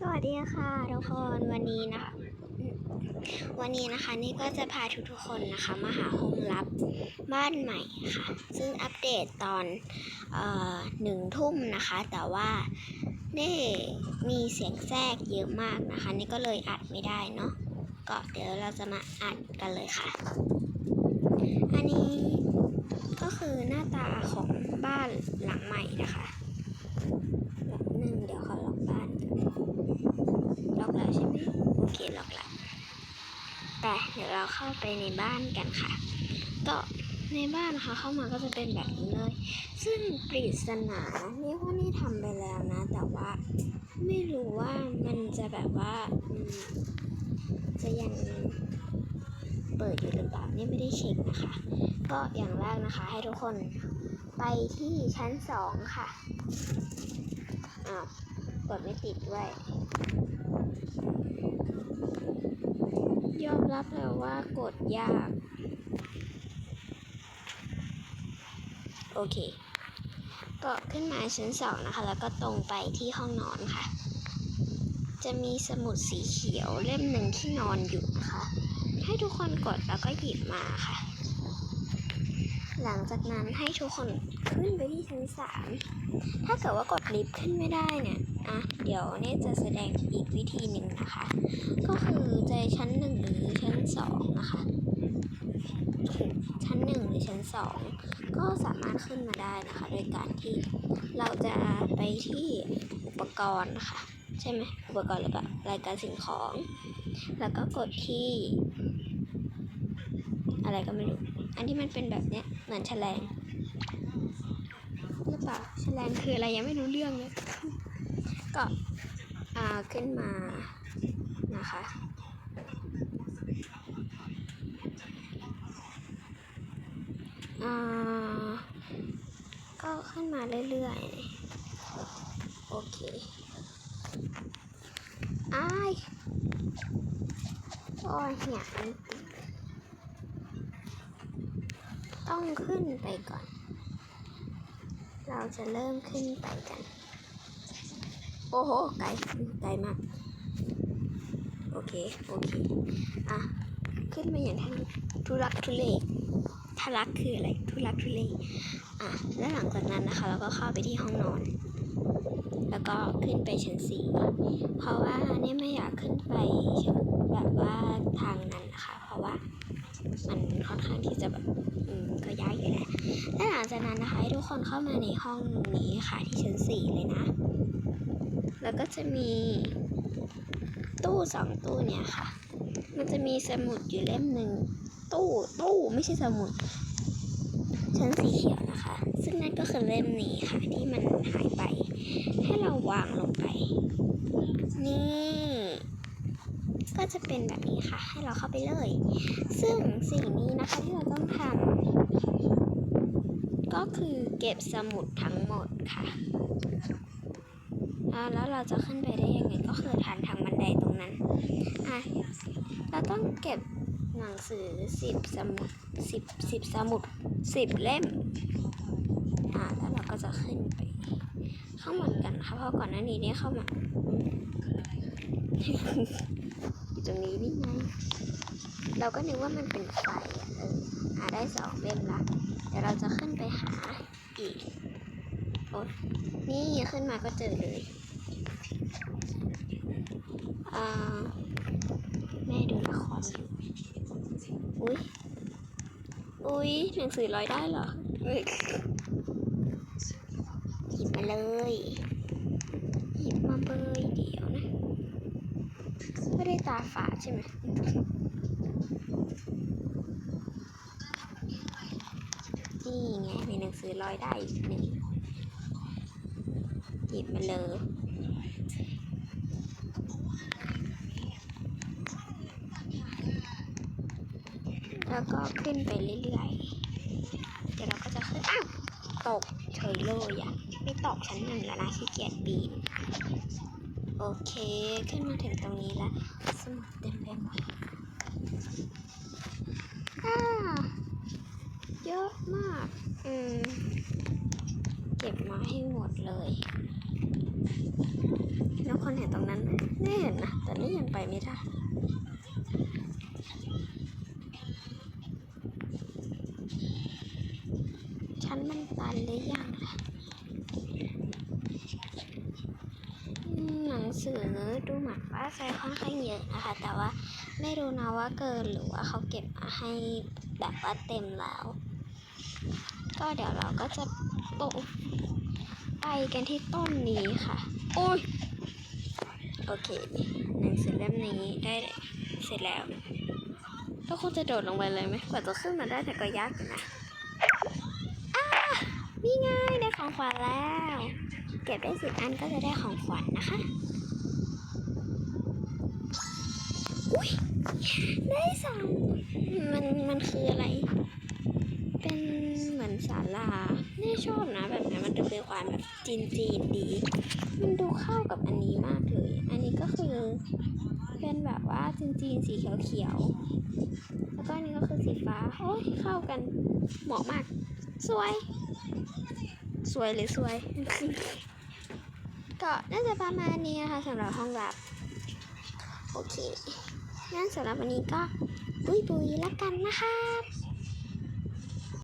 สวัสดีค่ะทุกคนวันนี้นะคะ วันนี้นะคะนี่ก็จะพาทุกๆคนนะคะมาหาห้องลับบ้านใหม่ค่ะ ซึ่งอัปเดตตอนหนึ่งทุ่มนะคะ แต่ว่าได้มีเสียงแทรกเยอะมากนะคะ นี่ก็เลยอัดไม่ได้เนาะก็เดี๋ยวเราจะมาอัดกันเลยค่ะ อันนี้ก็คือหน้าตาของบ้านหลังใหม่นะคะแบบหนึ่งเดี๋ยวเขาล็อกบ้านกัน ล็อกแล้วใช่ไหมโอเคล็อกแล้ว แต่เดี๋ยวเราเข้าไปในบ้านกันค่ะ ก็ในบ้านนะคะเข้ามาก็จะเป็นแบบนี้เลย ซึ่งปริศนาเรียว่านี่ทำไปแล้วนะ แต่ว่าไม่รู้ว่ามันจะแบบว่าจะยังเปิดอยู่หรือเปล่านี่ไม่ได้เช็คนะคะ ก็อย่างแรกนะคะ ให้ทุกคนไปที่ชั้นสองค่ะอ้าวกดไม่ติดด้วย ยอมรับแล้วว่ากดยาก โอเคก็ขึ้นมาชั้นสองนะคะ แล้วก็ตรงไปที่ห้องนอนค่ะ จะมีสมุดสีเขียวเล่มหนึ่งที่นอนอยู่นะคะ ให้ทุกคนกดแล้วก็หยิบมาค่ะ หลังจากนั้นให้ทุกคนขึ้นไปที่ชั้นสามถ้าเกิดว่ากดลิฟต์ขึ้นไม่ได้เนี่ยอะเดี๋ยวเนี่ยจะแสดงอีกวิธีหนึ่งนะคะ ก็คือจะชั้นหนึ่งหรือชั้นสองนะคะชั้นหนึ่งหรือชั้นสองก็สามารถขึ้นมาได้นะคะ โดยการที่เราจะไปที่อุปกรณ์นะคะใช่ไหมอุปกรณ์หรือเปล่ารายการสิ่งของ แล้วก็กดที่ อะไรก็ไม่รู้ อันที่มันเป็นแบบเนี้ยเหมือนแฉลงหรือเปล่าแฉลงคืออะไรยังไม่รู้เรื่องเลยก็อ่าขึ้นมานะคะก็ขึ้นมาเรื่อยๆ โอเคอ้ายโอ้ยเนี่ยมันติดต้อง ขึ้นไปก่อน เราจะเริ่มขึ้นไปกัน โอ้โห ไกล ไกลมาก โอเค โอเค อะ ขึ้นมาอย่างทันทุลักทุเลทะลักคืออะไร ทุลักทุเล อะ แล้วหลังจากนั้นนะคะ เราก็เข้าไปที่ห้องนอน แล้วก็ขึ้นไปชั้นสี่ เพราะว่าเนี่ยไม่อยากขึ้นไปชั้น คนเข้ามาในห้องนี้ค่ะที่ชั้นสี่เลยนะ แล้วก็จะมีตู้สองตู้เนี่ยค่ะ มันจะมีสมุดอยู่เล่มหนึ่งตู้ตู้ไม่ใช่สมุด ชั้นสีเขียวนะคะ ซึ่งนั่นก็คือเล่มนี้ค่ะที่มันหายไป ให้เราวางลงไป นี่ ก็จะเป็นแบบนี้ค่ะ ให้เราเข้าไปเลย ซึ่งสิ่งนี้นะคะที่เราต้องทำ ก็คือเก็บสมุดทั้งหมดค่ะอ่าแล้วเราจะขึ้นไปได้ยังไงก็คือทานทางบันไดตรงนั้นอะเราต้องเก็บหนังสือสิบสมุดสิบสิบสมุดสิบเล่มอ่าแล้วเราก็จะขึ้นไปข้างบนกันนะคะเพราะก่อนหน้านี้เนี่ยเข้ามาอยู่ตรงนี้นี่ไงเราก็นึกว่ามันเป็นไฟอะเออาได้สองเล่มละเดี๋ยวเราจะขึ้นไปหาอีกโอ๊ยนี่ขึ้นมาก็เจอเลยอ่าแม่ดูละครอยู่อุ้ยอุ้ยหนังสือลอยได้เหรอหยิบมาเลยหยิบมาเบยเดี๋ยวนะ ไม่ได้ตาฝาดใช่ไหม ไง มีหนังสือลอยได้อีกหนึ่งหยิบมาเลยแล้วก็ขึ้นไปเรื่อยๆ เดี๋ยวเราก็จะขึ้น อ้าว ตกเฉยเลยอะ ไม่ตกชั้นหนึ่งแล้วนะขี้เกียจปีน โอเค ขึ้นมาถึงตรงนี้แล้วสมุดเต็มไปหมดอ่าเยอะมาก อืม เก็บมา ให้หมดเลย แล้วคนเห็นตรงนั้นไหมไม่เห็นนะ แต่นี่ยังไปไม่ได้ชั้นมันตันหรือยังล่ะหนังสือดูเหมือนว่าใช้ค่อนข้างเยอะนะคะ แต่ว่าไม่รู้นะว่าเกินหรือว่าเขาเก็บมาให้แบบว่าเต็มแล้ว ก็เดี๋ยวเราก็จะโปะ ไปกันที่ต้นนี้ค่ะ โอ้ย โอเคหนังสือเล่มนี้ได้เสร็จแล้วก็คงจะโดดลงไปเลยไหมกว่าจะขึ้นมาได้แต่ก็ยากอยู่นะอ้านี่ไง่ายได้ของขวัญแล้ว เก็บได้สิบอันก็จะได้ของขวัญนะคะ อุ้ยได้สองมันมันคืออะไร เหมือนศาลาไม่ชอบนะแบบนี้มันดูเป็นความแบบจีนจีนดี มันดูเข้ากับอันนี้มากเลย อันนี้ก็คือเป็นแบบว่าจีนจีนสีเขียวๆแล้วก็อันนี้ก็คือสีฟ้าโอ้ยเข้ากันเหมาะมาก สวย สวยหรือสวย ก็น่าจะประมาณนี้นะคะสำหรับห้องลับ โอเคงั้นสำหรับวันนี้ก็บุยบุยแล้วกันนะครับ